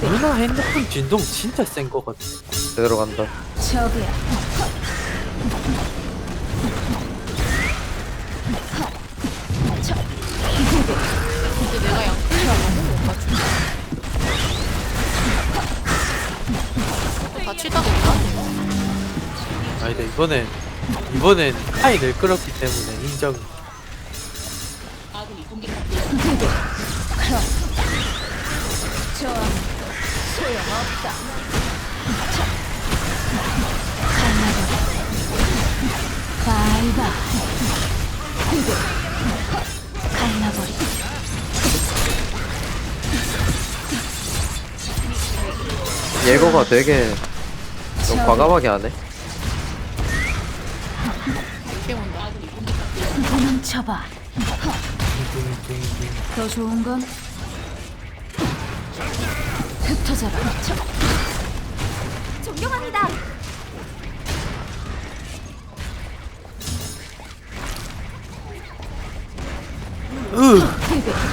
누나 핸드폰 진동 진짜 센 거 같아. 제대로 간다. 저기야. 근데 내가 양풀이라 너무 못 맞추. 다치다가 못하네요. 아니다 이번엔 이번엔 하이 늘 끌었기 때문에 인정. 좋아. 소용없다. 예거가 되게 좀 과감하게 하네. 도망쳐봐. 더 좋은 건 흩어져라. 존경합니다. 으,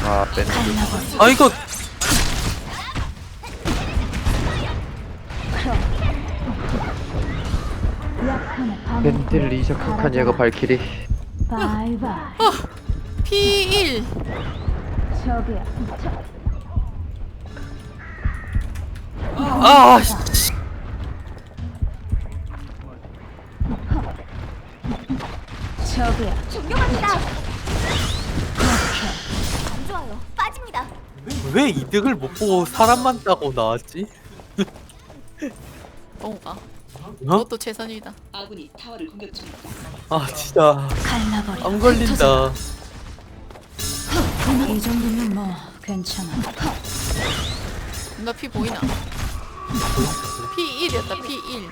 아, 뺀. 갈라버리. 아 이거 약하네 방. 벤틀 리셔 칸칸 예거 발키리. 바이바이. P1 저기야. 아 씨. 저기야. 존경합니다. 안 좋아요. 빠집니다. 왜 이득을 못 보고 사람만 따고 나왔지? 뭔가 어? 그것도 최선이다. 아군이 타워를 공격 중입니다. 아 진짜 갈라버리. 안 걸린다. 이 정도면 뭐 괜찮아. 나 P 보이나? P1이었다 P1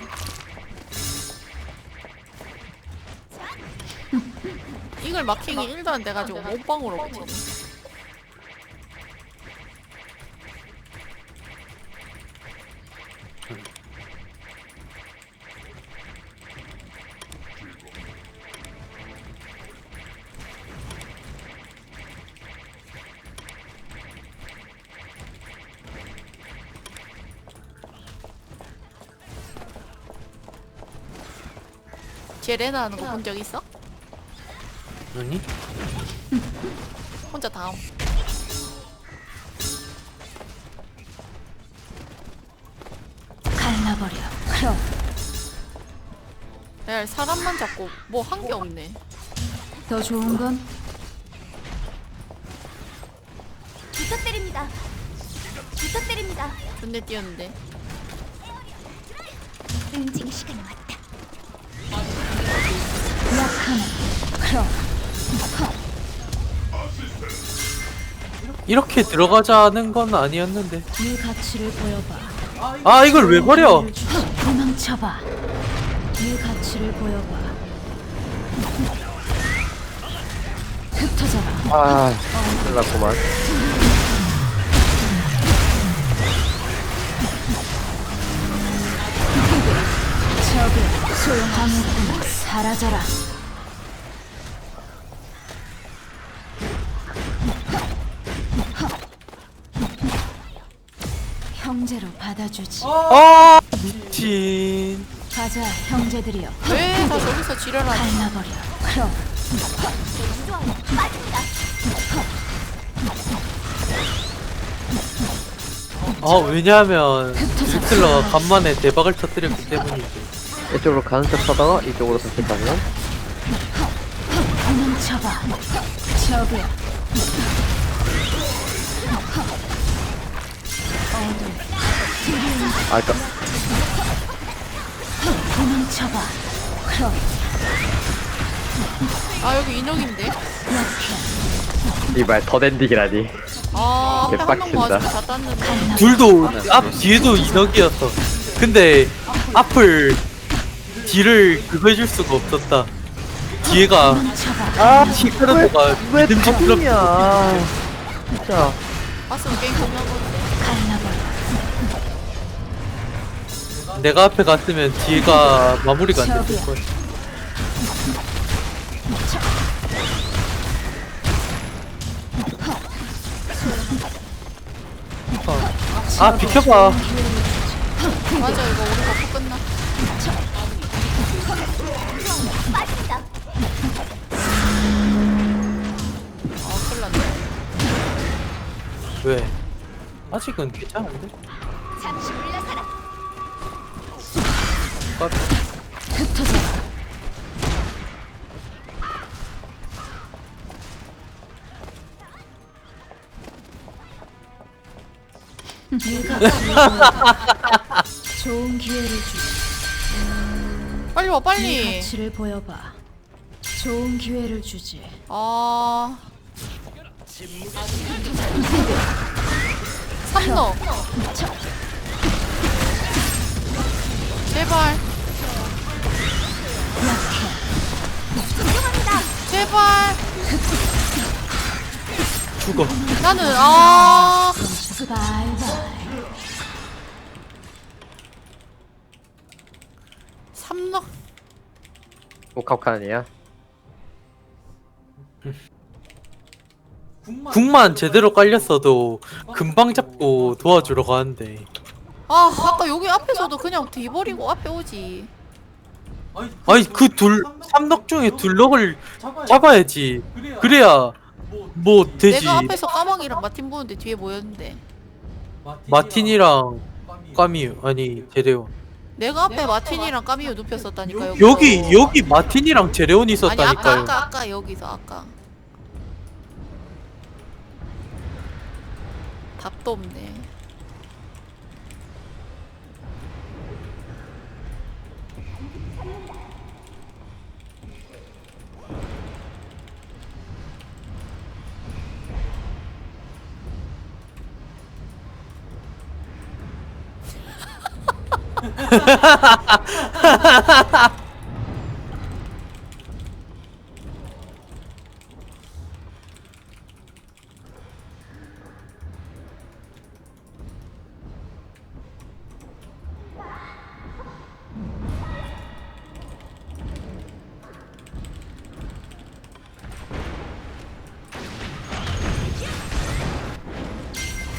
이걸 마킹이 1도 안 돼가지고 몸빵으로 버티네 제레나 하는 거 본 적 있어? 아니? 혼자 다음 갈라버려. 그럼 야 사람만 잡고 뭐 한 게 없네 더 좋은 건 부탁드립니다. 부탁드립니다. 존내 뛰었는데 응징 시간이 왔다. 이렇게 들어가자는 건 아니었는데. 네 가치를 보여봐. 아 이걸 왜 버려? 도망쳐봐. 네 가치를 보여봐. 흩어져라. 아, 큰일 났구만. 저기 소용하겠구나. 사라져라. 형제로 받아주지. 아 미친. 가자, 형제들이여. 왜 다 저기서 지랄하냐 갈라버려. 그럼. 아 왜냐하면 빅틀러가 간만에 대박을 터뜨렸기 때문이지. 이쪽으로 가는 척 하다가 이쪽으로 선택하면 도망쳐봐. 저기야. 아, 그니까 도망쳐봐. 그럼 아 여기 인형인데. 이말 더 댄딩이라니. 아 앞에 한명 개빡친다. 맞으면 다 땄는데 둘도 앞 뒤에도 인덕이었어. 근데 앞을 뒤를 그거 해줄 수가 없었다. 뒤에가 도망쳐봐. 아 시크로가 믿음직스럽. 야 진짜. 봤으면 게임 끝나버 내가 앞에 갔으면 뒤가 마무리가 안 됐을 거야. 아, 아 비켜봐 맞아 이거 우리 버프 끝나. 아 큰일 났네 왜 아직은 괜찮은데 내가 보여봐. 좋은 기회를 주지. 빨리 와 네 빨리 가치를 보여봐. 좋은 기회를 주지. 아 삼너 제발 제발. 죽어. 나는 아. 삼너 오카카니야? 궁만 제대로 깔렸어도 금방 잡고 도와주러 가는데. 아 아까 여기 앞에서도 그냥 뒤버리고 앞에 오지 아니 그 둘 삼덕 중에 둘럭을 잡아야지. 그래야 뭐 되지. 내가 앞에서 까망이랑 마틴 보는데 뒤에 뭐였는데? 마틴이랑 까미유. 아니 제레온. 내가 앞에 마틴이랑 까미유 눕혔었다니까 여기서. 여기 여기 마틴이랑 아니 아까 있었다니까요. 아까 아까 여기서 아까. 답도 없네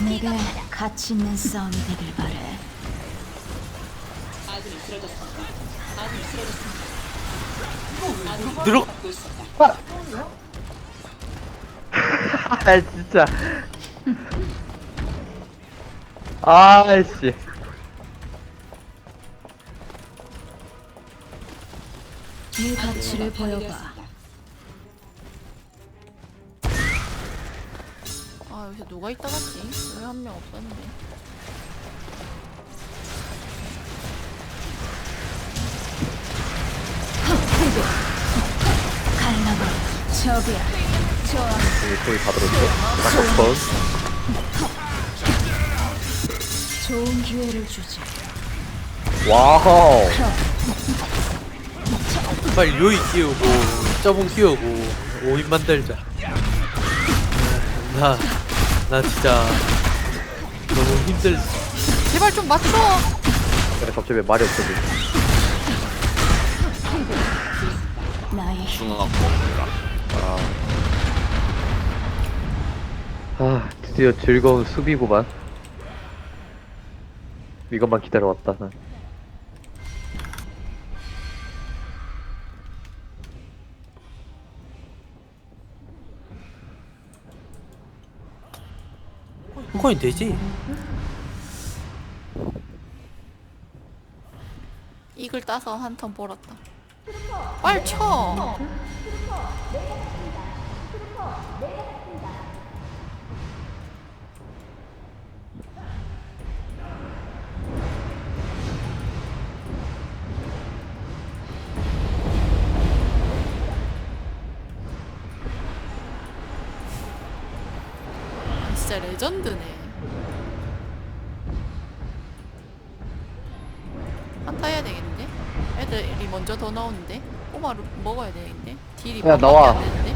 내가 가치 있는 싸움이 되길 바래. 들어 아 진짜. 아이씨. 네 가치를 보여봐. 아 여기서 누가 있다 갔지? 왜 한 명 없었 는데 갈라버려. 저기야. 좋아. 소리 다 들었죠? 락커폰 좋은 기회를 주지. 와우 빨리 요이 끼우고 저분 끼우고 5인 만들자 나 나 진짜 너무 힘들 제발 좀 맞춰 근데 갑자기 왜 말이 없어지 나의 힘. 아 드디어 즐거운 수비구만 이것만 기다려왔다 난. 코인 되지 이글 따서 한 턴 벌었다 빨리 쳐. 아, 진짜 레전드네 먼저 더 나오는데? 꼬마를 먹어야 되겠는데? 딜이 야, 나와. 안 되는데?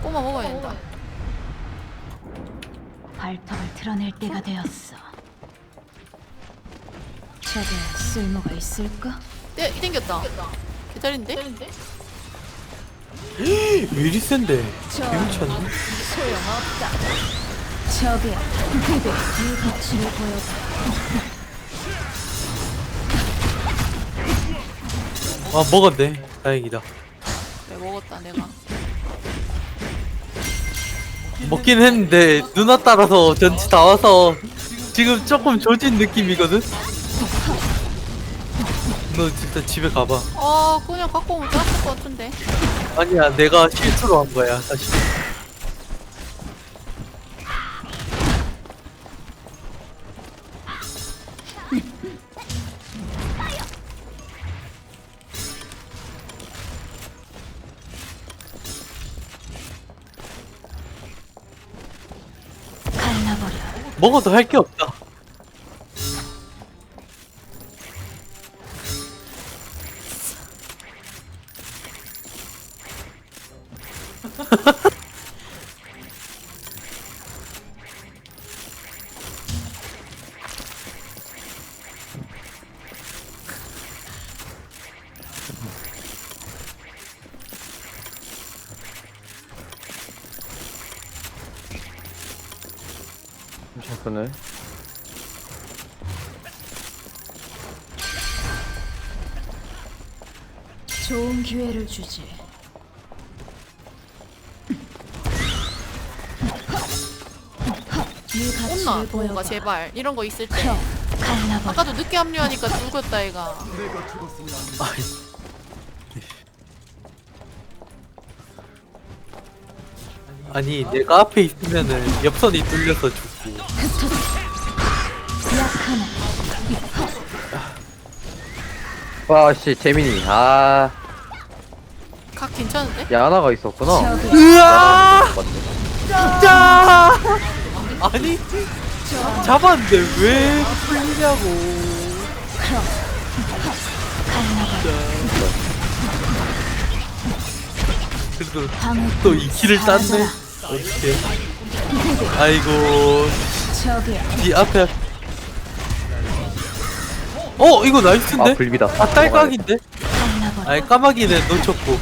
꼬마 먹어야 된다 발톱을 드러낼 때가 되었어. 저게 쓸모가 있을까? 떼, 땡겼다 기다린데? 왜 이리 센데? 저 미쳤네. 소용없다. 적이야. 네 가치를 보여봐. 아 먹었네. 다행이다. 왜 먹었다 내가 먹긴 했는데 누나 따라서 전치 다 와서 지금 조금 조진 느낌이거든. 너 진짜 집에 가봐. 아 그냥 갖고 오면 짰을 것 같은데 아니야, 내가 실수로 한 거야, 사실. 먹어도 할 게 없다. 잠깐만. 좋은 기회를 주지. 네 가치를 동호가 보여봐. 제발 이런 거 있을 때. 갈라버려. 아까도 늦게 합류하니까 죽었다 얘가. 아니 내가 앞에 있으면은 옆선이 뚫려서 약하나. 와, 씨, 재민이. 아, 각 괜찮은데? 야나가 있었구나. 으아. 진짜 아니 잡았는데 왜 풀리냐고 그래도 또 2킬을 땄네 어떡해 아이고. 이 앞에 어 이거 나이스인데? 아, 불비다. 아 딸깍인데? 갈라버려. 아니 까마귀는 놓쳤고.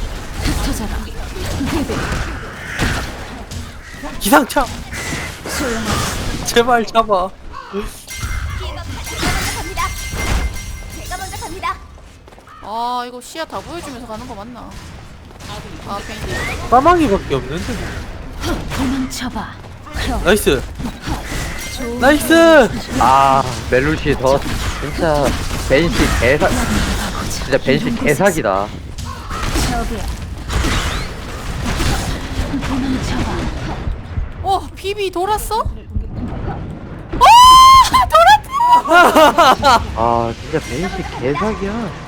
기상차. 제발 잡아. 아 이거 시야 다 보여주면서 가는 거 맞나? 아 괜히 까마귀밖에 없는데 도망쳐봐. 펴. 나이스 나이스 아, 멜루시 더, 진짜, 벤시 개사, 진짜 벤시 개사기다. 어 비비 돌았어? 아, 진짜 벤시 개사기야.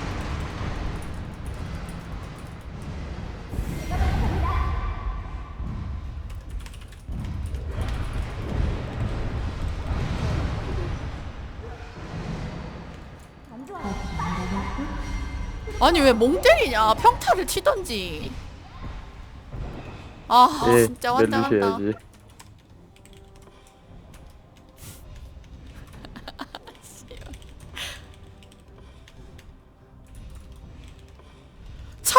아니 왜 멍 때리냐 평타를 치던지 아 예, 진짜 환장한다 해야지. 쳐!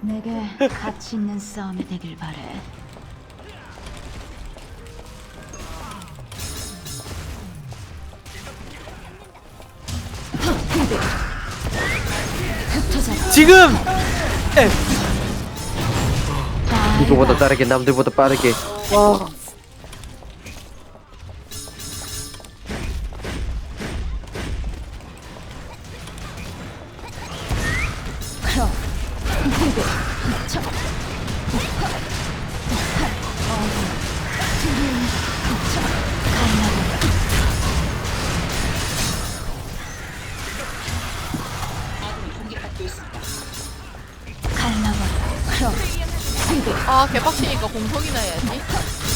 내게 가치 있는 싸움이 되길 바래. 지금 에, 누구보다 빠르게, 남들보다 빠르게. 와 아 개빡치니까 공성이나 해야지